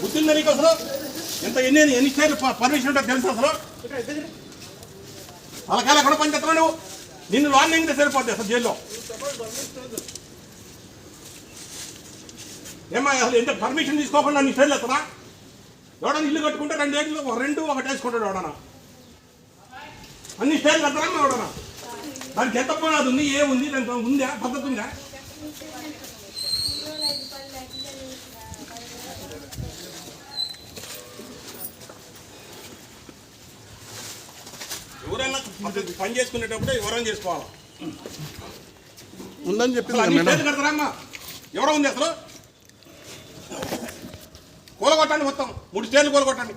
బుద్ధి నీకు అసలు? ఎంత ఎన్ని ఎన్ని స్టేట్ పర్మిషన్ ఉంటే తెలుసు అసలు? పలకాల ఎక్కడ పని చేస్తున్నావు నువ్వు. నిన్ను వార్నింగ్ సరిపోద్ది అసలు జైల్లో? ఏమా అసలు ఎంత పర్మిషన్ తీసుకోకుండా నీ స్టైల్ ఎత్తనా ఎవడన్నా ఇల్లు కట్టుకుంటే రెండేళ్ళు ఒక రెండు ఒకటి వేసుకుంటాడు ఎవడన్నా. అన్ని స్టైల్ ఎత్తరా ఎవడన్నా? దానికి ఎంత పోనాది ఉంది ఏముంది దానికి ఉందా? పద్ధతి ఉందా? పని చేసుకునేటప్పుడు ఎవరైనా చేసుకోవాలి? ఉందని చెప్పింది ఎవరో ఉంది అసలు? కూలగొట్టండి మొత్తం. మూడు స్టేట్లు కూలగొట్టండి.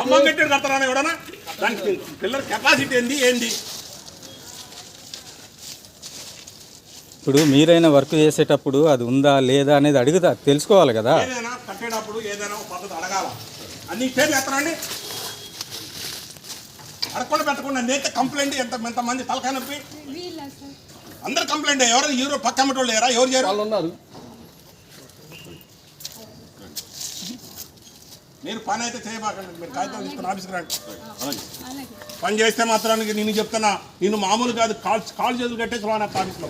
అమ్మం కట్టాడు కడతారా ఎవడన్నా? దానికి పిల్లల కెపాసిటీ ఏంది? ఏంది? ఇప్పుడు మీరైనా వర్క్ చేసేటప్పుడు అది ఉందా లేదా అనేది అడుగుతా తెలుసుకోవాలి కదా. ఏదైనా కట్టేటప్పుడు ఏదైనా ఒక పద్ధతి అడగాల. అన్ని స్టేట్లు ఎత్తరండి అడగకుండా పెట్టకుండా నేత కంప్లైంట్ ఎంత ఎంతమంది తలకాయ నొప్పి? అందరు కంప్లైంట్ ఎవరు? ఎవరు పక్క అమ్మటోళ్ళు లేరా? ఎవరు చేయరు? వాళ్ళు ఉన్నారు. మీరు పని అయితే చేయబాకండి. మీరు కాగితం తీసుకుని ఆఫీస్కి రండి. పని చేస్తే మాత్రానికి నేను చెప్తున్నా నిన్ను మామూలు కాదు కాల్ కాల్ చేతులు కట్టేసి నాకు ఆఫీస్లో.